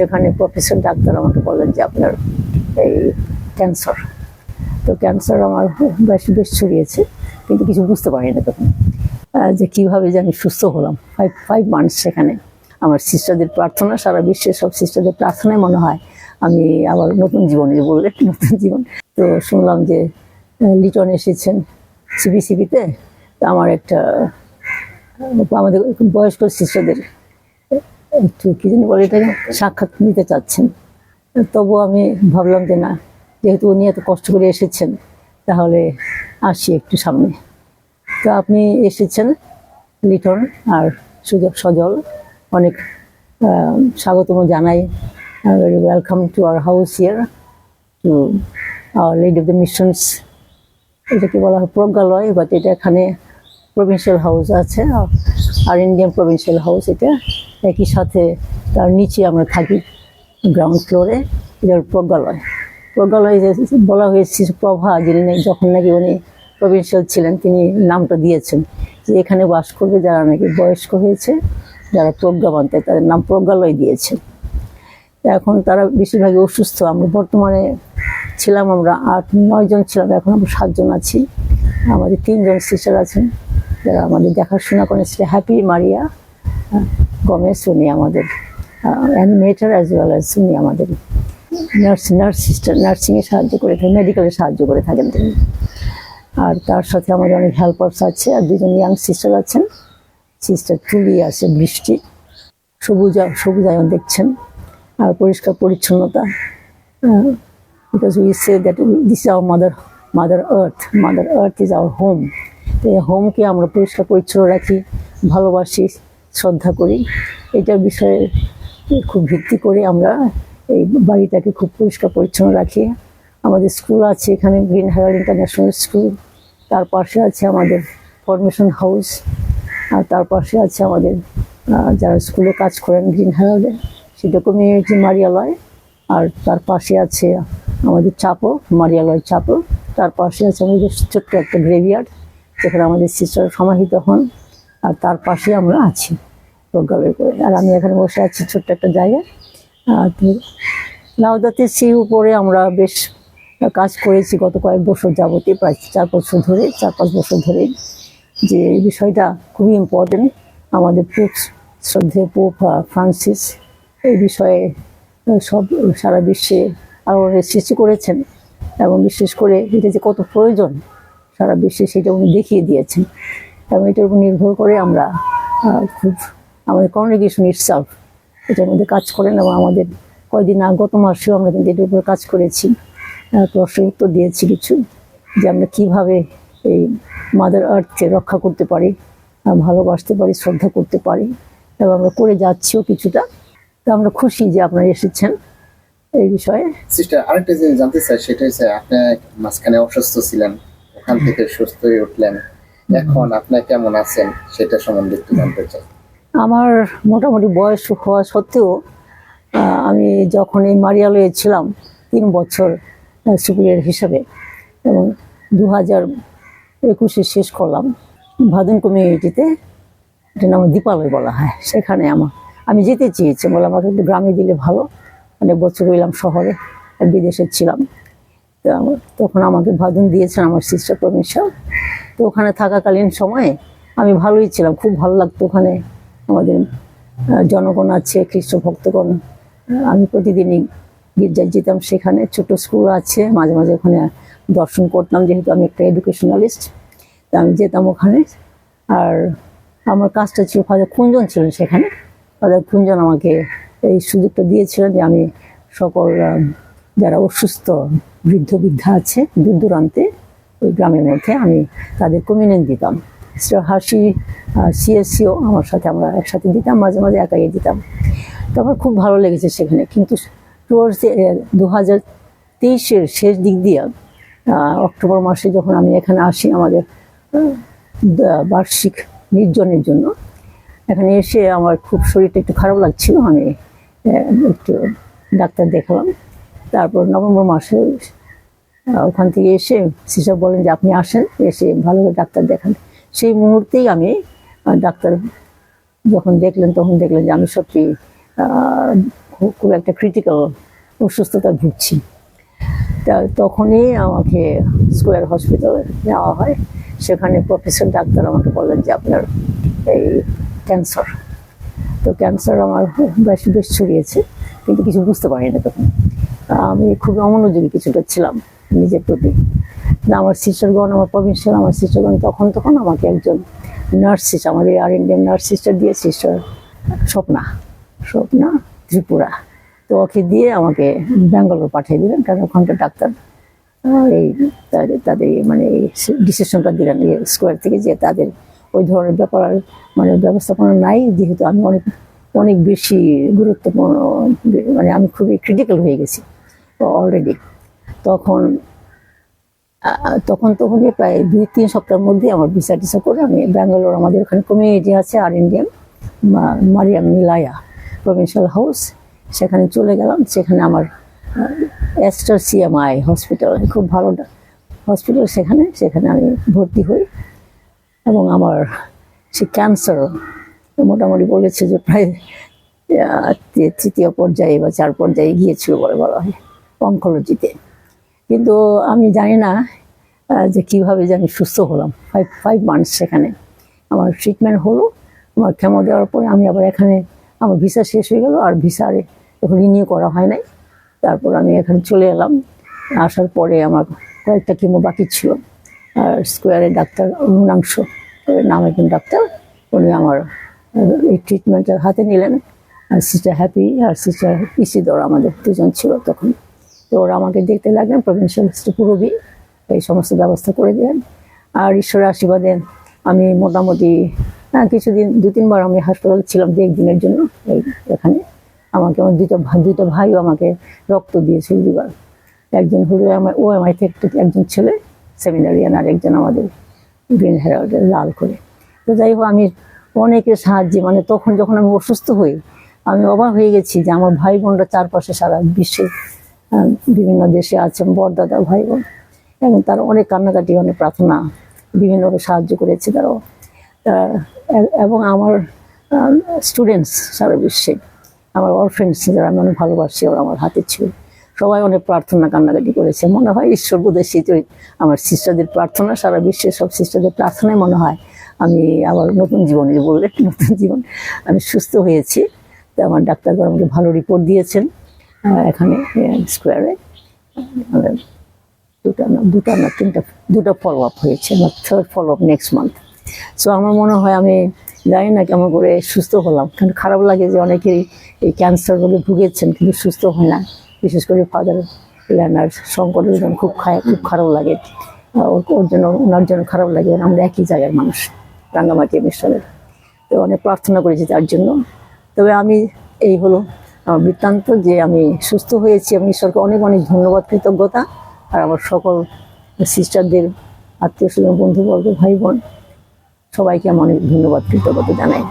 সেখানে professor doctor আমাকে বললেন যে আপনার এই ক্যান্সার তো ক্যান্সার আমার বেশ বেশ ছড়িয়েছে, কিন্তু কিছু বুঝতে পারি না তখন যে কীভাবে যে আমি সুস্থ হলাম। ফাইভ ফাইভ মান্থস সেখানে আমার সিস্টারদের প্রার্থনা, সারা বিশ্বের সব সিস্টারদের প্রার্থনায় মনে হয় আমি আবার নতুন জীবনে বললে নতুন জীবন। তো শুনলাম যে লিটন এসেছেন সিবিসিবিতে আমার একটা, আমাদের বয়স্ক সিস্টারদের কি জানি বলে এটাকে, সাক্ষাৎ নিতে চাচ্ছেন। তবু আমি ভাবলাম যে না, যেহেতু উনি এত কষ্ট করে এসেছেন, তাহলে আসি একটু সামনে। তো আপনি এসেছেন, লিটন আর সুযোগ সজল, অনেক স্বাগতম জানাই। Very welcome to our house here to our lady of the missions এটাকে বলা হয় প্রজ্ঞালয় বাট এটা এখানে প্রভিন্সিয়াল হাউস আছে, আর ইন্ডিয়ান প্রভিন্সিয়াল হাউস এটা। একই সাথে তার নিচে আমরা থাকি গ্রাউন্ড ফ্লোরে এটার প্রজ্ঞালয়। প্রজ্ঞালয় বলা হয়েছে, প্রভা যিনি যখন নাকি উনি প্রভিন্সিয়াল ছিলেন, তিনি নামটা দিয়েছেন যে এখানে বাস করবে যারা নাকি বয়স্ক হয়েছে, যারা প্রজ্ঞাবান, তাই তাদের নাম প্রজ্ঞালয় দিয়েছেন এখন তারা বেশিরভাগই অসুস্থ। আমরা বর্তমানে ছিলাম, আমরা আট, নয় জন ছিলাম, এখন আমরা সাতজন আছি। আমাদের তিনজন সিস্টার আছেন, যারা আমাদের দেখাশোনা করেন। হ্যাপি মারিয়া গমেশ উনি আমাদের অ্যানিমেটার অ্যাজ ওয়েল অ্যাজ উনি আমাদের। নার্স নার্স সিস্টার নার্সিংয়ে সাহায্য করে থাকেন মেডিকেলে সাহায্য করে থাকেন তিনি। আর তার সাথে আমাদের অনেক হেল্পার্স আছে, আর দুজন ইয়াং সিস্টার আছেন। সিস্টার টুলি আছে, বৃষ্টি। সবুজ সবুজায়ন দেখছেন। আর পরিষ্কার পরিচ্ছন্নতা। Because we say that this our mother mother earth mother earth is our home তো এই হোমকে আমরা পরিষ্কার পরিচ্ছন্ন রাখি, ভালোবাসি। শ্রদ্ধা করি। এটার বিষয়ে খুব ভিত্তি করে আমরা এই বাড়িটাকে খুব পরিষ্কার পরিচ্ছন্ন রাখি। আমাদের স্কুল আছে এখানে, গ্রিন হায়ার ইন্টারন্যাশনাল স্কুল। তার পাশে আছে আমাদের ফরমেশন হাউস। আর তার পাশে আছে আমাদের যারা স্কুলে কাজ করেন গ্রিন হায়ারে, সেটা কমিউনিটি মারিয়ালয়। আর তার পাশে আছে আমাদের চাপো, মারিয়ালয় চাপো। তার পাশে আছে আমাদের ছোট্ট একটা গ্রেভিয়ার্ড যেখানে আমাদের সিস্টার সমাহিত হন। আর তার পাশে আমরা আছি। প্রজ্ঞালয় করে। আর আমি এখানে বসে আছি ছোট্ট একটা জায়গায়। আর নাওদাতে সি উপরে আমরা বেশ কাজ করেছি গত কয়েক বছর যাবতীয় প্রায় চার বছর ধরে চার পাঁচ বছর ধরে যে এই বিষয়টা খুবই ইম্পর্টেন্ট আমাদের পোপ শ্রদ্ধে পোপ ফ্রান্সিস এই বিষয়ে সব সারা বিশ্বে আলোড়নের সৃষ্টি করেছেন এবং বিশেষ করে এটা যে কত প্রয়োজন সারা বিশ্বে সেটা উনি দেখিয়ে দিয়েছেন। এবং এটার উপর নির্ভর করে আমরা খুব আমাদের কংগ্রেগেশন ইটসেলফ এটার মধ্যে কাজ করেন এবং আমাদের কয়েকদিন আগ গত মাসেও আমরা কিন্তু এটার উপরে কাজ করেছি। প্রশ্নের উত্তর দিয়েছি কিছু যে আমরা কীভাবে এই মাদার আর্থকে রক্ষা করতে পারি ভালোবাসতে পারি শ্রদ্ধা করতে পারি এবং আমরা করে যাচ্ছিও কিছুটা। তো আমরা খুশি যে আপনারা এসেছেন এই বিষয়ে। সিস্টার আরেকটা জিনিস জানতে চাই সেটা হচ্ছে আপনি মাঝখানে অসুস্থ ছিলেন ওখান থেকে সুস্থ হয়ে উঠলেন এখন আপনি কেমন আছেন সেটা সম্বন্ধে একটু জানতে চাই। আমার মোটামুটি বয়স হওয়া সত্ত্বেও আমি যখন এই মারিয়ালয়ে ছিলাম, তিন বছর সুপিরিয়র হিসাবে, এবং দু হাজার একুশে শেষ করলাম, ভাদুন কমিউনিটিতে এটা নাম দীপালয় বলা হয়, সেখানে আমার, আমি যেতে চেয়েছি, বলে আমাকে একটু গ্রামে দিলে ভালো, অনেক বছর রইলাম শহরে বিদেশে ছিলাম। তো তখন আমাকে ভাদুন দিয়েছেন আমার সিস্টার প্রভিন্সিয়াল তো ওখানে থাকাকালীন সময়ে আমি ভালোই ছিলাম, খুব ভালো লাগতো ওখানে। আমাদের জনগণ আছে, খ্রিস্ট ভক্তগণ আমি প্রতিদিনই গির্জায় যেতাম সেখানে, ছোট স্কুল আছে, মাঝে মাঝে ওখানে দর্শন করতাম, যেহেতু আমি একটা এডুকেশনালিস্ট তা আমি যেতাম ওখানে। আর আমার কাজটা ছিল, ফাদার কুঞ্জন ছিলেন সেখানে। ফাদার কুঞ্জন আমাকে এই সুযোগটা দিয়েছিলেন যে আমি সকল যারা অসুস্থ, বৃদ্ধ বৃদ্ধা আছে, দূর দূরান্তে, ওই গ্রামের মধ্যে আমি তাদের কমিউনিয়ন দিতাম। হাসি সিএসসিও আমার সাথে আমরা একসাথে দিতাম, মাঝে মাঝে একাই দিতাম। তো আমার খুব ভালো লেগেছে সেখানে। কিন্তু টুয়ার্ডস দু হাজার তেইশের শেষ দিক দিয়ে অক্টোবর মাসে যখন আমি এখানে আসি আমাদের বার্ষিক নির্জনের জন্য, এখানে এসে আমার খুব শরীরটা একটু খারাপ লাগছিল। আমি একটু ডাক্তার দেখালাম। তারপর নভেম্বর মাসে ওখান থেকে এসে সেসব বলেন যে আপনি আসেন, এসে ভালো ডাক্তার দেখান। সেই মুহূর্তেই আমি ডাক্তার যখন দেখলেন তখন দেখলেন যে আমি সত্যি খুব একটা ক্রিটিক্যাল অসুস্থতা ভুগছি। তা তখনই আমাকে স্কোয়ার হসপিটালে নেওয়া হয়। সেখানে প্রফেসর ডাক্তার আমাকে বললেন যে আপনার এই ক্যান্সার। তো ক্যান্সার আমার বেশ বেশ ছড়িয়েছে, কিন্তু কিছু বুঝতে পারি না তখন। আমি খুব অমনোযোগী কিছুটা ছিলাম নিজের প্রতি। আমার সিস্টারগণ আমার প্রভিন্সিয়াল আমার সিস্টারগণ তখন তখন আমাকে একজন নার্স সিস্টার আমাদের আর ইন্ডিয়ান নার্স সিস্টার দিয়ে সিস্টার স্বপ্না স্বপ্না ত্রিপুরা। তো ওকে দিয়ে আমাকে ব্যাঙ্গালোর পাঠিয়ে দিলেন, কারণ ওখানকার ডাক্তার এই তাদের মানে ডিসিশনটা দিলেন স্কোয়ার থেকে যে তাদের ওই ধরনের ব্যাপার মানে ব্যবস্থাপনা নাই, যেহেতু আমি অনেক অনেক বেশি গুরুত্বপূর্ণ মানে আমি খুবই ক্রিটিক্যাল হয়ে গেছি অলরেডি তখন তখন তখনই প্রায় দুই, তিন সপ্তাহের মধ্যে আমার ভিসা টিসা করে আমি ব্যাঙ্গালোর, আমাদের ওখানে কমিউনিটি আছে, আর Indian Mariam Nilaya provincial house সেখানে চলে গেলাম, সেখানে আমার এস্টার সিএমআই হসপিটাল খুব ভালো হসপিটাল সেখানে সেখানে আমি ভর্তি হই। এবং আমার সে ক্যান্সার মোটামুটি বলেছে যে প্রায় তৃতীয় পর্যায়ে বা চার পর্যায়ে গিয়েছিল বলে বলা হয় অঙ্কোলজিতে কিন্তু আমি জানি না যে কীভাবে যে আমি সুস্থ হলাম। ফাইভ ফাইভ মান্থস সেখানে আমার ট্রিটমেন্ট হলো, আমার কেমো দেওয়ার পরে আমি আবার এখানে আমার ভিসা শেষ হয়ে গেল, আর ভিসা এখন রিনিউ করা হয় নাই। তারপর আমি এখানে চলে এলাম। আসার পরে আমার কয়েকটা কেমো বাকি ছিল। আর স্কোয়ারের ডাক্তার মূনাংশ নাম একজন ডাক্তার, উনি আমার এই ট্রিটমেন্টের হাতে নিলেন। আর সিস্টার হ্যাপি আর সিস্টার ইসিদর আমাদের দুজন ছিল তখন। তো ওরা আমাকে দেখতে লাগলেন প্রভিন্সিয়াল পুরবি এই সমস্ত ব্যবস্থা করে দিলেন। আর ঈশ্বরের আশীর্বাদে আমি মোটামুটি কিছুদিন দু তিনবার আমি হাসপাতালে ছিলাম দু একদিনের জন্য, এই এখানে। আমাকে আমার দুটো দুটো ভাইও আমাকে রক্ত দিয়েছিল দুবার একজন হলো আমার ও এমআই থেকে একজন ছেলে সেমিনারিয়ান আর একজন আমাদের গ্রিন হেরাল্ডের লাল করে। তো যাই হোক, আমি অনেকের সাহায্যে মানে তখন যখন আমি অসুস্থ হই, আমি অবাক হয়ে গেছি যে আমার ভাই বোনরা চারপাশে সারা বিশ্বে বিভিন্ন দেশে আছেন বরদাদা ভাই বোন। এবং তারা অনেক কান্নাকাটি, অনেক প্রার্থনা বিভিন্নভাবে সাহায্য করেছে তারাও। এবং আমার স্টুডেন্টস সারা বিশ্বে, আমার অরফ্রেন্ডস যারা, আমি অনেক ভালোবাসি, ওরা আমার হাতে ছিল। সবাই অনেক প্রার্থনা, কান্নাকাটি করেছে। মনে হয় ঈশ্বর বোধহয় শীতই আমার সিস্টারদের প্রার্থনা, সারা বিশ্বের সব সিস্টারদের প্রার্থনায় মনে হয়। আমি আবার নতুন জীবনে বললে নতুন জীবন। আমি সুস্থ হয়েছি। তো আমার ডাক্তারবাবু আমাকে ভালো রিপোর্ট দিয়েছেন। এখানে স্কোয়ারে দুটা না দুটা না, তিনটা, দুটো ফলো আপ হয়েছে আমার third follow up next month so আমার মনে হয় আমি জানি না কেমন করে সুস্থ হলাম। কিন্তু খারাপ লাগে যে অনেকেই এই ক্যান্সার রোগে ভুগেছেন, কিন্তু সুস্থ হয় না। বিশেষ করে ফাদার ল্যানার শঙ্করের জন্য খুব খায়, খুব খারাপ লাগে। ওর জন্য, ওনার জন্য খারাপ লাগে। আমরা একই জায়গার মানুষ রাঙ্গামাটি মিশনের তো অনেক প্রার্থনা করেছি তার জন্য। তবে আমি, এই হলো বৃত্তান্ত যে আমি সুস্থ হয়েছি আমি ঈশ্বরকে অনেক অনেক ধন্যবাদ, কৃতজ্ঞতা। আর আমার সকল সিস্টারদের, আত্মীয় স্বজন, বন্ধুবর্গ ভাই বোন সবাইকে আমি অনেক ধন্যবাদ, কৃতজ্ঞতা জানাই।